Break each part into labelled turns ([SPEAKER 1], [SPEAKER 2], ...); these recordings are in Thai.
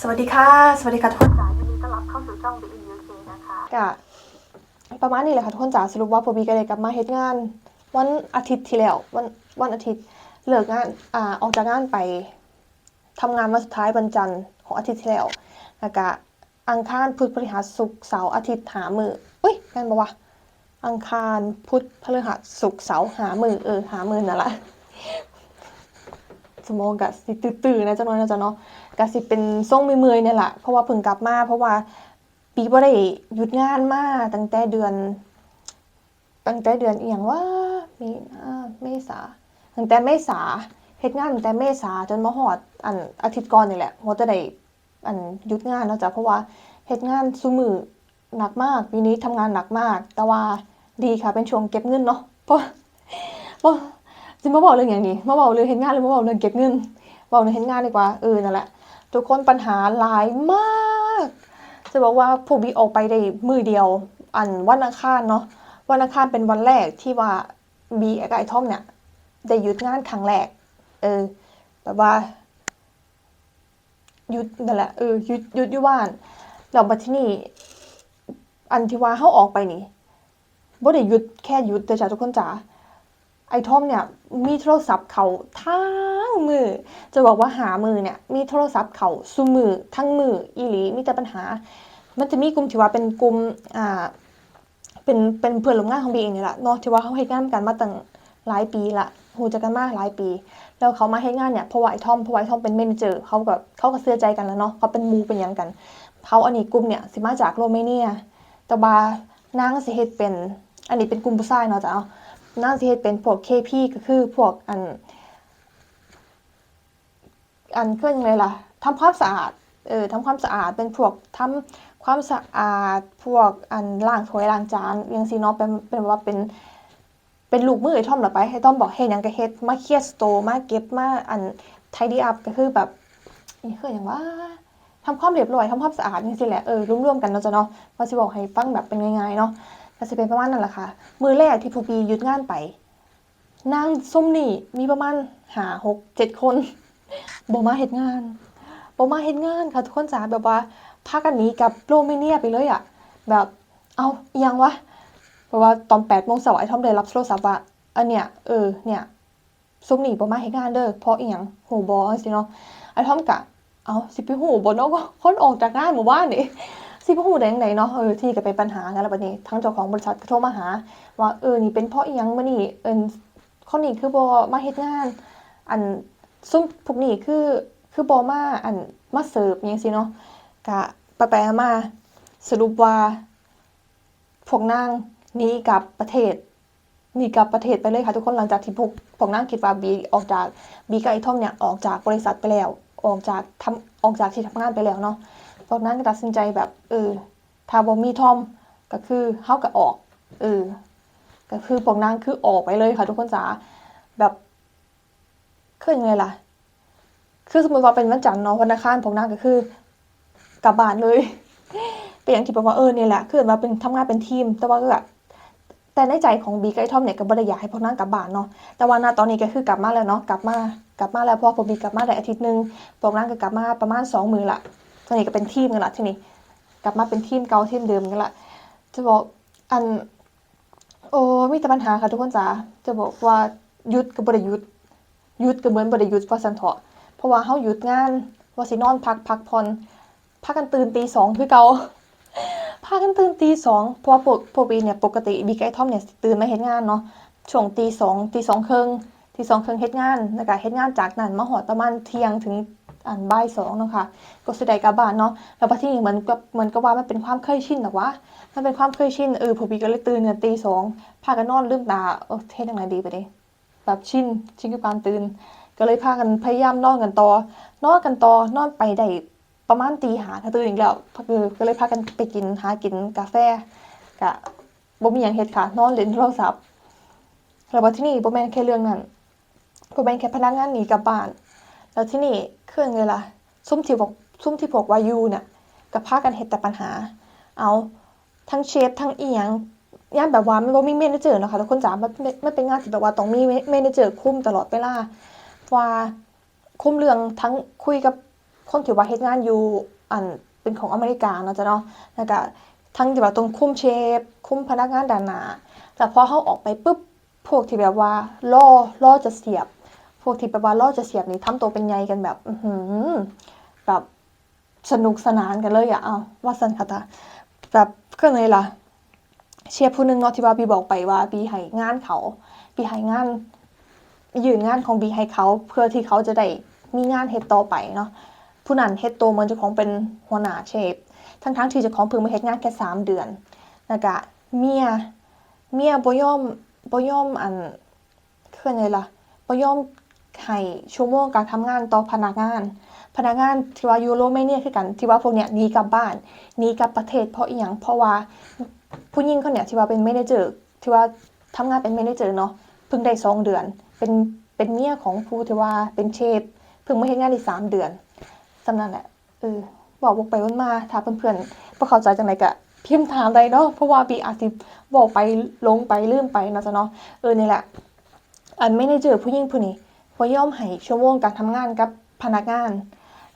[SPEAKER 1] สวัสดีค่ะ สวัสดีค่ะทุกคนจ๋ายินดีต้อนรับเข้าสู่ช่อง Be in UK นะคะ
[SPEAKER 2] กะประมาณนี้แหละค่ะทุกคนจ๋าสรุปว่าพอบีก็เลยกลับมาเฮ็ดงาน วันอาทิตย์ที่แล้ววันวันอาทิตย์เลิกงานอ่าออกจากงานไปทำงานวันสุดท้ายวันจันทร์ของอาทิตย์ที่แล้วแล้วก็อังคารพุธพฤหัสศุกร์เสาร์อาทิตย์หามืออุ้ยแม่นบ่วะอังคารพุธพฤหัสศุกร์เสาร์หามือเออหามือนั่นแหละสมองกะสิตื่นๆนะจังน้อยนะจ๊ะเนาะ กสิเป็นทรงเมื่อยๆเนี่ยแหละเพราะว่าเพิ่งกลับมา เพราะว่าปีบ่ได้หยุดงานมาตั้งแต่เดือน ตั้งแต่เดือนอีหยังว่ามีนาเมษาตั้งแต่เมษาเฮ็ดงานตั้งแต่เมษาจนมาฮอดอันอาทิตย์ก่อนนี่แหละว่าจะได้อันหยุดงานเนาะจ้ะเพราะว่าเฮ็ดงานซุมือหนักมากปีนี้ทำงานหนักมาก แต่ว่าดีค่ะเป็นช่วงเก็บเงินเนาะเพราะเพราะสิมาบอกเรื่องอย่างนี้มาบอกเรื่องเฮ็ดงานหรือมาบอกเรื่องเก็บเงินบอกเรื่องเฮ็ดงานดีกว่าเออนั่นแหละ ทุกคนปัญหาหลายมาก จะบอกว่าพวกบีออกไปได้มือเดียว อันวันอังคารเนาะวันอังคารเป็นวันแรกที่ว่าบีกับไอทอมเนี่ยได้หยุดงานครั้งแรก เออแบบว่าหยุดนั่นแหละเออหยุดหยุดอยู่บ้านแล้วบัดที่นี่อันที่ว่าเขาออกไปนี่บ่ได้หยุดแค่หยุดแต่จ้ะทุกคนจ๋า ไอ้ทอมเนี่ยมีโทรศัพท์เขาทั้งมือ จะบอกว่าหามือเนี่ยมีโทรศัพท์เขาซุมือทั้งมืออีหลีมีแต่ปัญหา มันจะมีกลุ่มที่ว่าเป็นกลุ่มอ่าเป็นเป็นเพื่อนร่วมงานของบีเองนี่แหละเนาะที่ว่าเขาเฮ็ดงานกันมาตั้งหลายปีละหูจักกันมากหลายปี แล้วเขามาเฮ็ดงานเนี่ยเพราะว่าไอทอมเพราะว่าไอทอมเป็นเมนเจอร์เขาแบบเขาก็เสื้อใจกันแล้วเนาะเขาเป็นมูเป็นยังกันเขาอันนี้กลุ่มเนี่ยสิมาจากโรมาเนียแต่ว่านางสิเฮ็ดเป็นอันนี้เป็นกลุ่มผู้ชายเนาะจ้ะเอา น่างสิเฮ็ดเป็นพวก KP ก็คือพวกอัน อันเครื่องอะไรล่ะทำความสะอาด เออทำความสะอาดเป็นพวกทำความสะอาด พวกอันล้างถ้วยล้างจานยังซีเนาะเป็นเป็นว่าเป็นเป็นลูกมือไอ้ทอมหรอไปให้ทอมบอกเฮ็ดยังก็เฮ็ดมาเคลียร์สโตรมาเก็บมาอันไทดี้อัพก็คือแบบนี่คืออย่างว่าทำความเรียบร้อยทำความสะอาดนี่สิแหละเออร่วมๆกันเนาะจ้ะเนาะว่าสิบอกให้ฟังแบบเป็นง่ายๆเนาะ ก็สิเป็นประมาณนั้นแหละค่ะ มือแรกที่ผู้ปีหยุดงานไปนางส้มนี่มีประมาณหาหกเจ็ดคนบมาเฮ็ดงานบมาเฮ็ดงานค่ะทุกคนจ๋าแบบว่าพากันนี้กับโรมาเนียไปเลยอะแบบเอาอยังวะเพราะว่าตอน8โมงเช้าไอ้ทอมได้รับโทรศัพท์ว่าอันเนี้ยเออเนี่ยซุมนี่บ่มาเฮ็ดงานเด้อเพราะอีหยังหูบ่จังซี่เนาะไอ้ทอมกะเอาสิไปหูบ่เนาะว่าคนออกจากงานหมู่บ้านนี่ สิไปหูได้จังไดเนาะเออที่ก็เป็นปัญหากันแล้วบัดนี้ทั้งเจ้าของบริษัทก็โทรมาหา ว่าเออนี่เป็นเพราะอีหยังมื้อนี้เอิ้นคนนี้คือบ่มาเฮ็ดงาน อันซุ่มพวกนี้คือคือบอมาอันมาเสิร์ฟอหยังสิเนาะกะไปไปมาสรุปว่าพวกนางหนีกลับประเทศหนีกลับประเทศไปเลยค่ะทุกคนหลังจากที่พวกพวกนางคิดว่าบีออกจากบีกับไอทอมเนี่ยออกจากบริษัทไปแล้ว ออกจากทำออกจากที่ทำงานไปแล้วเนาะ พวกนั้นก็ตัดสินใจแบบ เออถ้าบ่มีทอมก็คือเฮาก็ออก เออ ก็คือพวกนางคือออกไปเลยค่ะ ทุกคนจ๋าแบบคือยังไงล่ะ คือสมมติว่าเป็นวันจันทร์เนาะวันอังคารพวกนางก็คือกลับบ้านเลยเป็นอย่างที่บอกว่าเออเนี่ยแหละคือว่าเป็นทำงานเป็นทีม แต่ว่าก็แบบแต่ในใจของบีกับไอทอมเนี่ยก็บ่ได้อยากให้พวกนางกลับบ้านเนาะแต่ว่าณตอนนี้ก็คือกลับมาแล้วเนาะกลับมากลับมาแล้วพอพอบีกลับมาได้อาทิตย์นึงพวกนางก็กลับมาประมาณสองมือละ ตอนนี้ก็เป็นทีมกันละทีนี้กลับมาเป็นทีมเก่าทีมเดิมกันละจะบอกอัน โอ้มีแต่ปัญหาค่ะทุกคนจ๋าจะบอกว่ายุดก็บ่ได้หยุดหยุดก็เหมือนบ่ได้หยุดว่าซั่นเถาะเพราะว่าเฮาหยุดงานว่าสินอนพักพักผ่อนพากันตื่นตีสองคือเก่าพากันตื่นตีสองเพราะว่าพวกพวกบีเนี่ยปกติบีกับไอทอมเนี่ยตื่นมาเฮ็ดงานเนาะช่วงตีสองตีสองครึ่งตีสองครึ่งเฮ็ดงานแล้วก็เฮ็ดงานจากนั้นมาฮอดประมาณเที่ยงถึง อันบ่ายสองเนาะค่ะก็สิได้กลับบ้านเนาะแล้วบัดทีนี้เหมือนกับเหมือนกับว่ามันเป็นความเคยชินหรอกวะมันเป็นความเคยชินเออพวกบีก็เลยตื่นเนี่ยตีสองพากันนอนลืมตาเออเฮ็ดจังไดดีไปเด้แบบชินชินกับการตื่น ก็เลยพากันพยายามนอนกันต่อนอนกันต่อนอนไปได้ประมาณตีหาถ้าตื่นอีกแล้วเออก็เลยพากันไปกินหากินกาแฟกะบ่มีหยังเฮ็ดค่ะ นอนเล่นโทรศัพท์แล้วที่นี่บ่แม่นแค่เรื่องนั้นบ่แม่นแค่พนักงานหนีกลับบ้าน แล้วที่นี่ เครื่องเลยล่ะ ซุ่มที่บอกซุ่มที่พวกวายูเนี่ยก็พากันเฮ็ดแต่ปัญหา เอาทั้งเชฟทั้งเอียงย่านแบบว่ามันบ่มีเมนเจอร์เนาะค่ะทุกคนจ๋ามันมันมันเป็นงานที่แบบว่าต้องมีเมนเจอร์คุมตลอดเวลาว่าคุมเรื่องทั้งคุยกับคนที่ว่าเฮ็ดงานอยู่อันเป็นของอเมริกาเนาะจ้ะเนาะแล้วก็ทั้งที่ว่าตรงคุมเชฟ คุมพนักงานด้านหน้าแล้วพอเขาออกไปปุ๊บพวกที่แบบว่าล่อล่อจะเสียบ พวกที่แบบว่าล่อจะเสียบนี่ทำตัวเป็นใยกันแบบอืแบบสนุกสนานกันเลยอะเอาว่าสันคาตาแบบก็เลยล่ะ เชฟผู้หนึงเนาะที่ว่าบีบอกไปว่าบีให้งานเขาบีให้งานยืนงานของบีให้เขาเพื่อที่เขาจะได้มีงานเฮ็ดต่อไปเนาะผู้นั้นเฮ็ดตัวเหมือนเจ้าของเป็นหัวหน้าเชฟทั้งทั้งๆที่เจ้าของเพิ่งมาเฮ็ดงานแค่สามเดือนแล้วก็เมียเมียบ่ยอมบ่ยอมอันคือไงล่ะบ่ยอม ให้ชั่วโมงการทำงานต่อพนักงาน พนักงานที่ว่ายูโรไม่เนี่ยคือกันที่ว่าพวกเนี้ยหนีกลับบ้านหนีกลับประเทศเพราะอีหยังเพราะว่าผู้หญิงคนเนี้ยที่ว่าเป็นเมเนเจอที่ว่าทำงานเป็นเมเนเจอเนาะเพิ่งได้สองเดือน เป็นเป็นเมียของผู้ที่ว่าเป็นเชฟเพิ่งมาเฮ็ดงานได้สามเดือนสำนั้นแหละเออบอกวกไปวนมาถ้าเพื่อนๆบ่เขาใจจังไดก็พิมพ์ถามได้เนาะเพราะว่าบีอาจสิบอกไปลงไปลืมไปเนาะจ้ะเนาะเออนี่แหละอันไม่ได้เจอผู้หญิงผู้นี้ บ่ยอมให้ชั่วโมงการทำงานกับพนักงาน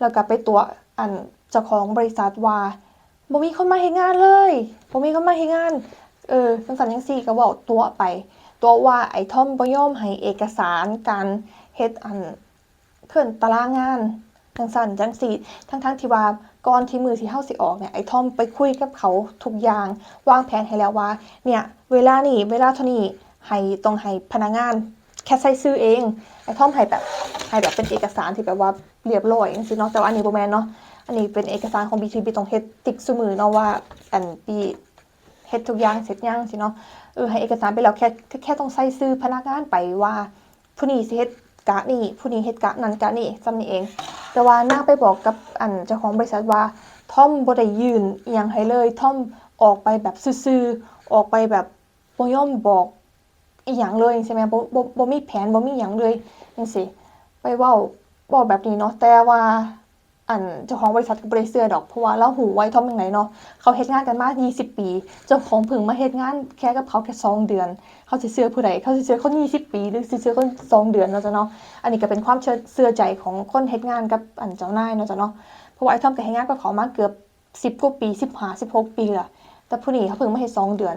[SPEAKER 2] แล้วก็ไปตัวอันเจ้าของบริษัทว่าบ่มีคนมาเฮ็ดงานเลยบ่มีคนมาเฮ็ดงาน เออจังซั่นจังซี่ก็เว้าตัวไป ตัวว่าไอ้ทอมบ่ยอมให้เอกสารการเฮ็ดอันเพิ่อนตารางงานจังซั่นจังซี่ทั้งๆที่ว่าก่อนที่มือที่เฮาสิออกเนี่ยไอ้ทอมไปคุยกับเขาทุกอย่างวางแผนให้แล้วว่า เนี่ย เวลานี้เวลาเท่านี้ให้ต้องให้พนักงาน แค่ใส่ซื้อเองไอ้ท่อมให้แบบให้แบบเป็นเอกสารที่แบบว่าเรียบร้อยจังเนาะแต่ว่าอันนี้โบแมนเนาะอันนี้เป็นเอกสารของ BTB ต้องเฮดติกซุมือเนาะว่าอันปีเฮ็ดทุกอย่างเสร็จยังสิเนาะเออให้เอกสารไปแล้วแค่แค่ต้องใส่ซื้อพนักงานไปว่าผู้นี้สิเฮ็ดกะนี่ผู้นี้เฮ็ดกะนั้นกะนี่จำนี่เอง แต่ว่านางไปบอกกับอันเจ้าของบริษัทว่าท่อมบ่ได้ยืนอียังให้เลยท่อมออกไปแบบซื่อๆออกไปแบบบ่ยอมบอก อีหยังเลยใช่ไหมบ่บ่บ่มีแผนบ่มีหยังเลยจังซี่ไปเว้าเว้าแบบนี้เนาะแต่ว่าอันเจ้าของบริษัทก็บ่ได้เชื่อดอกเพราะว่าเราหูไว้ทอมจังไดเนาะเขาเฮ็ดงานกันมา 20 ปี เจ้าของเพิ่งมาเฮ็ดงานแค่กับเขาแค่2เดือน เขาสิเชื่อผู้ใดเขาสิเชื่อคน20 ปีหรือสิเชื่อคน2เดือนเนาะจ้ะเนาะอันนี้ก็เป็นความเชื่อเชื่อใจของคนเฮ็ดงานกับอันเจ้านายเนาะจ้ะเนาะเพราะว่าไอ้ทอมก็เฮ็ดงานกับเขามาเกือบ10กว่าปี15 16 ปีละแต่ผู้นี้เขาเพิ่งมาเฮ็ด2เดือน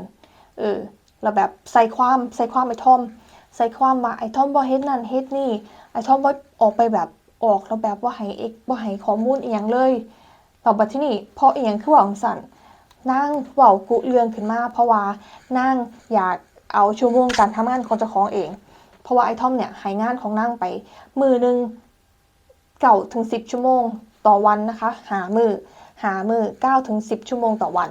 [SPEAKER 2] เออ แล้วแบบใส่ความใส่ความไอ้ทอม ใส่ความว่าไอ้ทอมบ่เฮ็ดนั่นเฮ็ดนี่ไอ้ทอมบ่ออกไปแบบออกแล้วแบบว่าให้เอกบ่ให้ข้อมูลอีหยังเลยแล้วบัดที่นี้พออีหยังคือว่าจังซั่นนางเว้ากุเรื่องขึ้นมา เพราะว่านางอยากเอาชั่วโมงการทำงานของเจ้าของเอง เพราะว่าไอ้ทอมเนี่ยให้งานของนางไป มือหนึง9ถึง10ชั่วโมงต่อวันนะคะ หามือหามือ9ถึง10ชั่วโมงต่อวัน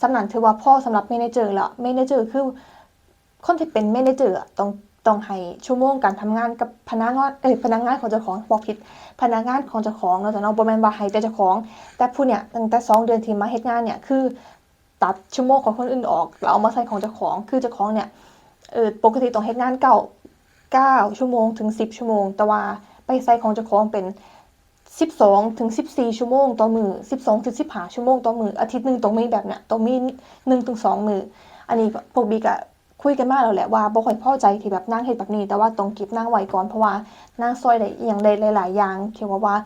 [SPEAKER 2] สำนันถือว่าพ่อสำหรับเมนเจอร์ละเมนเจอร์คือคนที่เป็นเมนเจอร์ต้องต้องให้ชั่วโมงการทำงานกับพนักงานเอ้ยพนักงานของเจ้าของบอกผิดพนักงานของเจ้าของเนาะแต่เนาะบ่แม่นว่าให้แต่เจ้าของ แต่ผู้เนี่ยตั้งแต่สองเดือนที่มาเฮ็ดงานเนี่ยคือ ตัดชั่วโมงของคนอื่นออกแล้วเอามาใส่ของเจ้าของคือเจ้าของเนี่ยเออปกติต้องเฮ็ดงานเก้าเก้าชั่วโมงถึงสิบชั่วโมง แต่ว่าไปใส่ของเจ้าของเป็น 12ถึง14 ชั่วโมงต่อมือ12ถึง15ชั่วโมงต่อมืออาทิตย์หนึ่งต้องมีแบบเนี้ยต้องมี1ถึง2มือ อันนี้พวกบีก็คุยกันมาแล้วแหละว่าบ่ค่อยพอใจที่แบบนางเฮ็ดแบบนี้ แต่ว่าต้องเก็บนางไว้ก่อนเพราะว่านางซอยได้อีหยังได้หลาย ๆ อย่างเกี่ยวกับว่า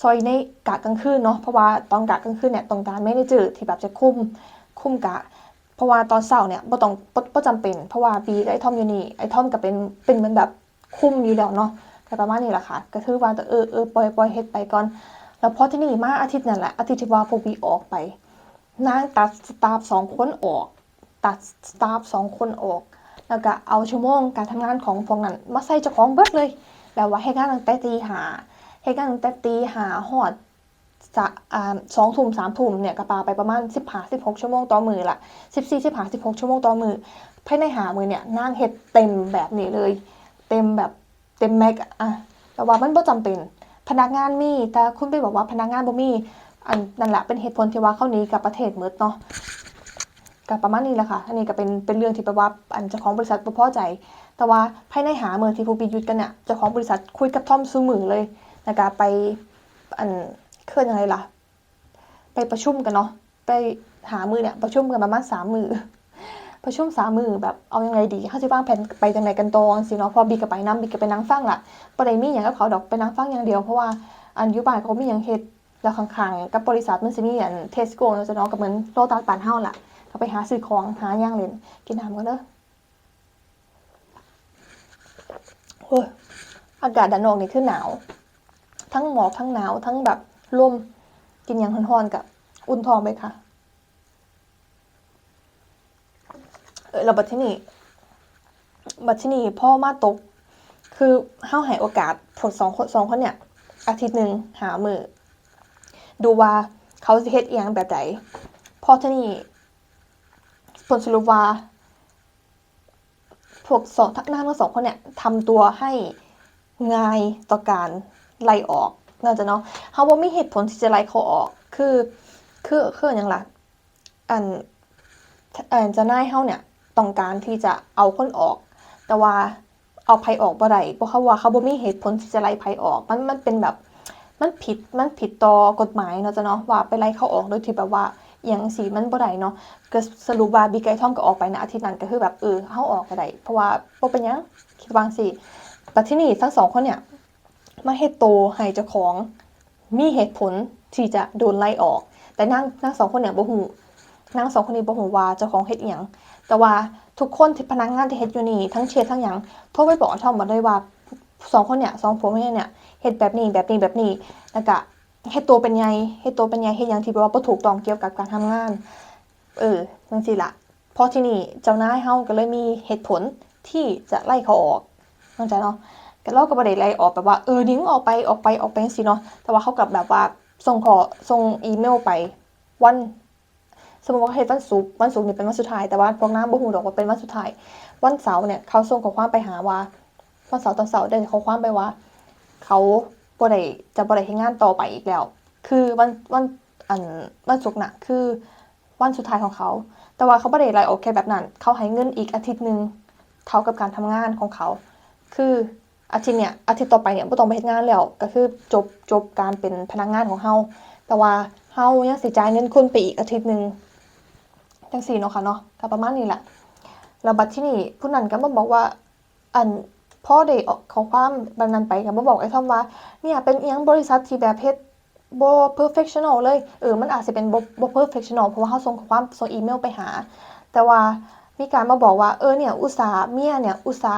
[SPEAKER 2] ซอยในกะกลางคืนเนาะเพราะว่าตอนกะกลางคืนเนี่ยต้องการเมเนเจอร์ที่แบบจะคุ้มคุ้มกะเพราะว่าตอนเช้าเนี่ยบ่ต้องบ่จำเป็น เพราะว่าบีไอ้ทอมอยู่นี่ไอทอมก็เป็นเป็นเหมือนแบบคุ้มอยู่แล้วเนาะ ก็ประมาณนี้แหละค่ะ ก็คือว่าเออเออปล่อยปล่อยเฮ็ดไปก่อน แล้วพอที่นี่มาอาทิตย์นั่นแหละ อาทิตย์ที่ว่าพวกบีออกไปนางตัดสตาฟสองคนออก ตัดสตาฟสองคนออก แล้วก็เอาชั่วโมงการทำงานของพวกนั้นมาใส่เจ้าของเบิดเลยแบบว่าเฮ็ดงานตั้งแต่ตีหาเฮ็ดงานตั้งแต่ตีหาฮอดจะสองทุ่มสามทุ่มเนี่ยก็ปาไปประมาณสิบห้าสิบหกชั่วโมงต่อมือละสิบสี่สิบห้าสิบหกชั่วโมงต่อมือภายในหามือเนี่ยนางเฮ็ดเต็มแบบนี้เลย เต็มแบบ ต็มแม็กอะแต่ว่ามันบ่จำเป็น พนักงานมี แต่คุณไปบอกว่าพนักงานบ่มี อันนั่นแหละเป็นเหตุผลที่ว่าเขานี้กับประเทศหมดเนาะกับประมาณนี้แหละค่ะ อันนี้ก็เป็นเป็นเรื่องที่แปลว่าอันเจ้าของบริษัทบ่พอใจ แต่ว่าภายในหาเมืองที่พวกปียุทธกันเนี่ยเจ้าของบริษัทคุยกับทอมซูมือเลยนะคะไปอันเคลื่อนยังไงล่ะ ไปประชุมกันเนาะ ไปหามือเนี่ยประชุมกันประมาณสามมือ ประชุมสามมือแบบเอายังไงดีเขาจะวางแผนไปจังไหนกันตองสิเนาะพอบีกับไปน้ำบีกับไปนั่งฟังล่ะประเดี๋ยวมีอย่างกับเขาดอกไปนั่งฟังอย่างเดียวเพราะว่าอันยุบานเขาไมีอย่างเฮ็ดแล้วข้างๆกับบริษัทมันสิมีอันเทสโก้เนาะจะเนาะก็เหมือนโลตัสบ้านเฮาล่ะก็ไปหาซื้อของหาย่างเล่นกินน้ำกันเด้อโอ้ยอากาศด้านนอกนี่คือหนาว ทั้งหมอกทั้งหนาวทั้งแบบลมกินอย่างร้อนๆกับอุ่นท้องไปค่ะ เออแล้วบัดที่นี่บัดที่นี่พ่อมาตก คือเฮาให้โอกาสผลสองคนสองคนเนี่ย อาทิตย์หนึ่งหามือดูว่าเขาสิเฮ็ดอียงแบบใดพอที่นี่ผลสรุปว่าพวกสองทักหน้าทั้งสองคนเนี่ยทำตัวให้ง่ายต่อการไล่ออกน่าจะเนาะเขาบ่มีเหตุผลที่จะไล่เขาออก คือคือคืออย่างไรอันอันจะน่ายเฮาเนี่ย ต้องการที่จะเอาคนออก แต่ว่าเอาไผออกบ่ได้เพราะเขาว่าเขาบ่มีเหตุผลที่จะไล่ไผออก มันมันเป็นแบบมันผิดมันผิดต่อกฎหมายเนาะจ้ะเนาะว่าไปไล่เขาออกโดยที่แบบว่าอย่างสีมันบ่ได้เนาะก็สรุปว่าบีไก่ทอมก็ออกไปนะอาทิตย์นั้นก็คือแบบเออเฮาออกก็ได้เพราะว่าบ่เป็นหยังคิดวางสิแต่ที่นี่ทั้งสองคนเนี่ยมาเฮ็ดโตให้เจ้าของมีเหตุผลที่จะโดนไล่ออก แต่นางนางสองคนเนี่ยบ่ฮู้ นางสองคนนี้บ่ฮู้ว่าเจ้าของเฮ็ดอีหยังแต่ว่าทุกคนที่พนักงานที่เฮ็ดอยู่นี่ทั้งเชียร์ทั้งหยังโทรไปบอกอาทอมหมดเลยว่าสองคนเนี่ยสองผัวเมียเนี่ยเฮ็ดแบบนี้แบบนี้แบบนี้แล้วก็เฮ็ดตัวเป็นไงเฮ็ดตัวเป็นไงเฮ็ดหยังที่แบบว่าบ่ถูกต้องเกี่ยวกับการทำงาน เออจังซี่ล่ะเพราะที่นี่เจ้านายเฮาก็เลยมีเหตุผลที่จะไล่เขาออกเข้าใจเนาะก็เราก็บ่ได้ไล่ออกแบบว่าเออดิ้งออกไปออกไปออกไปจังซี่เนาะแต่ว่าเขากลับแบบว่าส่งขอส่งอีเมลไปวัน สมมติว่าเฮ็ดวันศุกร์วันศุกร์นี่เป็นวันสุดท้ายแต่ว่าพวกน้ำบ่ฮู้ดอกว่าเป็นวันสุดท้ายวันเสาร์เนี่ยเขาส่งข้อความไปหาว่าวันเสาร์ตอนเสาร์ได้ข้อความไปว่า เขาบ่ได้จะบ่ได้เฮ็ดงานต่อไปอีกแล้ว คือวันวันอันวันศุกร์น่ะคือ วันสุดท้ายของเขา แต่ว่าเขาบ่ได้ไล่ออกแค่แบบนั้น เขาให้เงินอีกอาทิตย์หนึ่งเท่ากับการทำงานของเขา คืออาทิตย์เนี่ยอาทิตย์ต่อไปเนี่ยบ่ต้องไปเฮ็ดงานแล้ว ก็คือจบจบการเป็นพนักงานของเฮาแต่ว่าเฮายังสิจ่ายเงินคุณไปอีกอาทิตย์หนึ่ง จังซี่เนาะค่ะเนาะก็ประมาณนี้แหละแล้วบัดที่นี่ผู้นั้นก็มาบอกว่า อันพ่อได้ออกข้อความแบบนั้นไปก็มาบอกไอ้ทอมว่า เนี่ยเป็นเอียงบริษัทที่แบบเฮ็ดบ่ perfectional เลยเออมันอาจจะเป็นบ่บ่ perfectional เพราะว่าเขาส่งข้อความส่งอีเมลไปหา แต่ว่ามีการมาบอกว่าเออเนี่ยอุตสาเมียเนี่ยอุตสา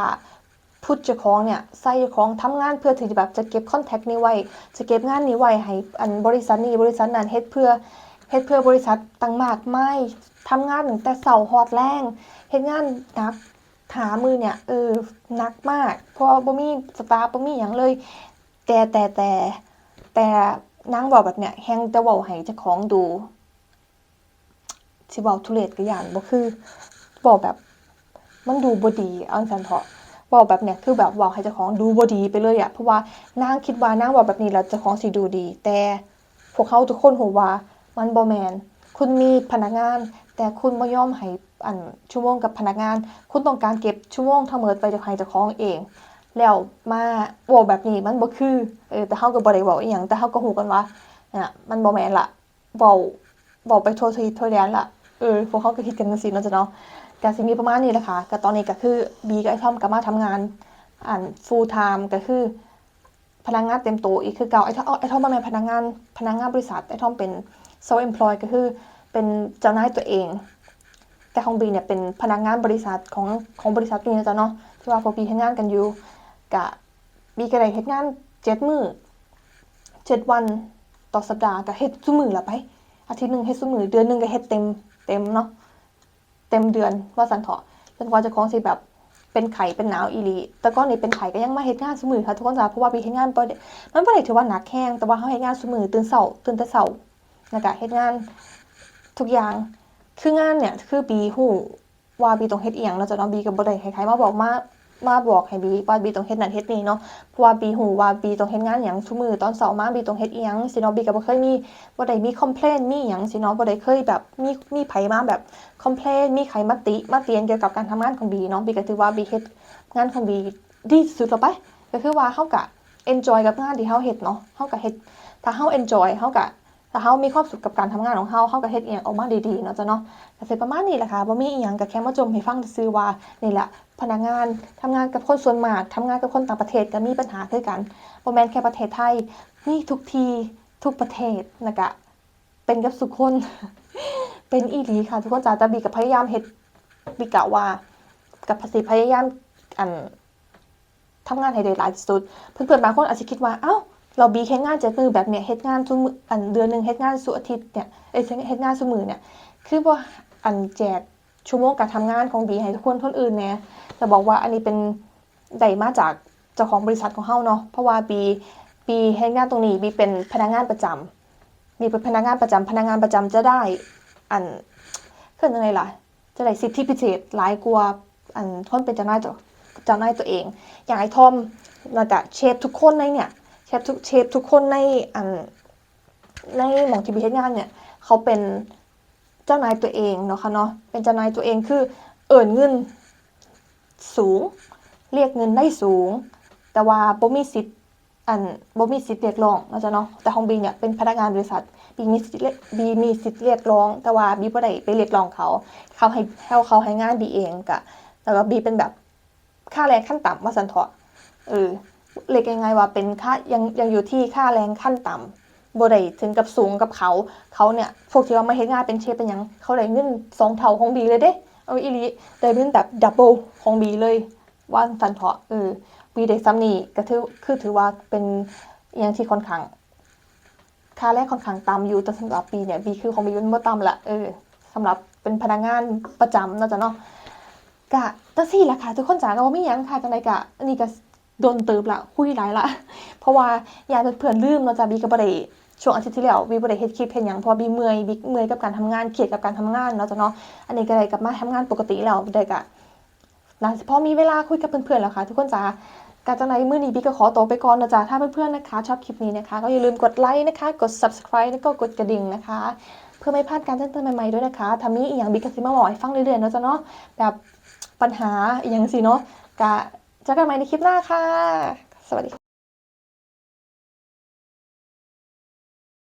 [SPEAKER 2] พุทธเจ้าของเนี่ยใส่เจ้าของทำงานเพื่อที่จะแบบจะเก็บคอนแทคนี้ไว้จะเก็บงานนี้ไว้ให้อันบริษัทนี้บริษัทนั้นเฮ็ดเพื่อ เฮ็ดเพื่อบริษัทต่างมากไมายทำงานตั้งแต่เช้าฮอดแลงเฮ็ดงานหนักหามือเนี่ยเออหนักมากเพราะบ่มีสตาฟบ่มีหยังเลย แต่แต่แต่แต่นางบอกแบบเนี้ยแฮงแต่เว้าให้เจ้าของดูสิเว้าทุเรศก็อย่านบ่คือเว้าแบบ มันดูบ่ดีเอาจังซั่นเถาะเว้าแบบเนี้ยคือแบบเว้าให้เจ้าของดูบ่ดีไปเลยอะเพราะว่านางคิดว่านางเว้าแบบนี้แล้วเจ้าของสิดูดี แต่พวกเขาทุกคนรู้ว่า มันบ่แมนคุณมีพนักงาน แต่คุณบ่ยอมให้อันชั่วโมงกับพนักงาน คุณต้องการเก็บชั่วโมงทั้งหมดไปจ้าให้เจ้าของเอง แล้วมาเว้าแบบนี้มันบ่คือเออแต่เฮาก็บ่ได้เว้าอีหยังแต่เฮาก็ฮู้กันว่าเนี่ยมันบ่แมนละเว้าเว้าไปทั่วทีทั่วแดนละเออพวกเขาก็คิดกันจังซี่เนาะจ้ะเนาะก็สิมีประมาณนี้แหละค่ะก็ตอนนี้ก็คือบีกับไอ้ทอมก็มาทำงานอัน full time ก็คือ พนักงานเต็มตัวอีกคือเก่าไอ้ทอมไอ้ทอมบ่แม่นพนักงานพนักงานบริษัทไอ้ทอมเป็น self employ ก็คือเป็นเจ้านายตัวเอง แต่ของบีเนี่ยเป็นพนักงานบริษัทของของบริษัทนี้นะจ๊ะเนาะที่ว่าพวกบีเฮ็ดงานกันอยู่กะบีก็ได้เฮ็ดงานเจ็ดมือเจ็ดวันต่อสัปดาห์ก็เฮ็ดซุมือละไป อาทิตย์หนึ่งเฮ็ดซุมือเดือนหนึ่งก็เฮ็ดเต็มเต็มเนาะเต็มเดือนว่าซั่นเถาะจนกว่าจะของสิแบบเป็นไข้เป็นหนาวอีลีแต่ก่อนนี่เป็นไข้ก็ยังมาเฮ็ดงานซุมือค่ะทุกคนจ้ะเพราะว่าบีเฮ็ดงานบ่ได้มันบ่ได้ถือว่าหนักแฮงแต่ว่าเฮาเฮ็ดงานซุมือตื่นเช้าตื่นแต่เช้า แล้วก็เฮ็ดงานทุกอย่างคืองานเนี่ยคือบีฮู้ว่าบีต้องเฮ็ดอียงแล้วจะเนาะบีก็บ่ได้คล้ายๆมาบอกมามาบอกให้บีว่าบีต้องเฮ็ดนั่นเฮ็ดนี่เนาะเพราะว่าบีหูว่าบีต้องเฮ็ดงานหยังซุมื้อตอนเช้ามาบีต้องเฮ็ดอียงสิเนาะบีก็บ่เคยมีบ่ได้มีคอมเพลนมีหยังสิเนาะบ่ได้เคยแบบมีมีไผมาแบบคอมเพลนมีใครมาติมาเตียนเกี่ยวกับการทำงานของบีเนาะบีก็ถือว่าบีเฮ็ดงานของบีดีสุดแล้วไปก็คือว่าเฮาก็ enjoy กับงานที่เฮาเฮ็ดเนาะเฮาก็เฮ็ดถ้าเฮา enjoy เฮาก็ ถ้าเฮามีความสุขกับการทำงานของเฮาเฮาก็เฮ็ดเอียงออกมาดีๆเนาะจ้ะเนาะก็สิประมาณนี้แหละค่ะบ่มีอีหยังก็แค่มาจมให้ฟังซื่อว่านี่แหละพนักงานทำงานกับคนส่วนมากทำงานกับคนต่างประเทศก็มีปัญหาคือกันบ่แม่นแค่ประเทศไทยมีทุกทีทุกประเทศนะคะเป็นกับสุกคนเป็นอีหลีค่ะ ทุกคนจ๋าแต่บีกับพยายามเฮ็ดบีกะว่า กับภาษีพยายามอันทำงานให้ได้หลายที่สุด เพื่อนๆบางคนอาจจะคิดว่า เอ้า เราบีแค่งานเจ็ดมือแบบเนี้ยเฮ็ดงานทุมืออันเดือนหนึ่งเฮ็ดงานสุอาทิตย์เนี่ยเอ้ยเฮ็ดงานสุมือเนี่ยคือว่าอันแจกชั่วโมงการทำงานของบีให้ทุกคนคนอื่นเนี่ยจะบอกว่าอันนี้เป็นได้มาจากเจ้าของบริษัทของเฮาเนาะเพราะว่าบีบีเฮ็ดงานตรงนี้บีเป็นพนักงานประจำบีเป็นพนักงานประจำพนักงานประจำจะได้อันคือยังไงล่ะ จะได้สิทธิพิเศษหลายกว่าอันคนเป็นเจ้านายตัวเจ้านายตัวเอง อย่างไอ้ทอมแล้วก็เชฟทุกคนในเนี่ย เชฟทุกเชฟทุกคนในอันในหมองที่บีเฮ็ดงานเนี่ย เขาเป็นเจ้านายตัวเองเนาะค่ะเนาะเป็นเจ้านายตัวเองคือเอินเงินสูง เรียกเงินได้สูง แต่ว่าบ่มีสิทธิ์อันบ่มีสิทธิ์เรียกร้องนะจ๊ะเนาะแต่ของบีเนี่ยเป็นพนักงานบริษัทบีมีสิทธิ์เรียบีมีสิทธิ์เรียกร้อง แต่ว่าบีบ่ได้ไปเรียกร้องเขา เขาให้เขาเขาให้งานบีเองกะแล้วก็บีเป็นแบบค่าแรงขั้นต่ำว่าสันเถาะเออ เรียกยังไงว่าเป็นค่ายังยังอยู่ที่ค่าแรงขั้นต่ำบ่ได้ถึงกับสูงกับเขา เขาเนี่ยพวกที่ว่ามาเฮ็ดงานเป็นเชฟเป็นหยัง เขาได้เงินสองเท่าของบีเลยเด้ เอาอีหลีได้เงินแบบดับเบิลของบีเลยว่าสันเถาะเออบีได้ซ้ำนี่ก็ถือคือถือว่าเป็นอหยังที่ค่อนข้างค่าแรกค่อนข้างต่ำอยู่แต่สำหรับบีเนี่ยบีคือของบีมันบ่ต่ำละเออสำหรับเป็นพนักงานประจำเนาะจ๊ะเนาะกะจังซี่ละค่ะทุกคนจ๋าก็บ่มีหยังค่ะจังไดกะอันนี้ก็ โดนเติบละคุยหลายละ เพราะว่าอยากเพื่อนลืมเนาจะบีก็บ่ได้ช่วงอาทิตย์ที่แล้วบีบ่ได้เฮ็ดคลิปเฮ็ดหยังเพราะบีเมื่อยบีเมื่อยกับการทำงานเครียดกับการทำงานเนาะจะเนาะอันนี้ก็ได้กลับมาทำงานปกติแล้วได้ก็น่าสิพอมีเวลาคุยกับเพื่อนๆแล้วค่ะ ทุกคนจ๋าการจังไดมื้อนี้บีก็ขอตัวไปก่อนนะจ๊ะ ถ้าเพื่อนๆนะคะ ชอบคลิปนี้นะคะ ก็อย่าลืมกดไลค์นะคะ กด subscribe แล้วก็กดกระดิ่งนะคะ เพื่อไม่พลาดการแจ้งเตือนใหม่ๆด้วยนะคะถ้ามีอีหยังบีก็สิมาบอกให้ฟังเรื่อยๆเนาะจ้ะเนาะแบบปัญหาอีหยังสิเนาะก็ เจอกันใหม่ในคลิปหน้าค่ะ สวัสดี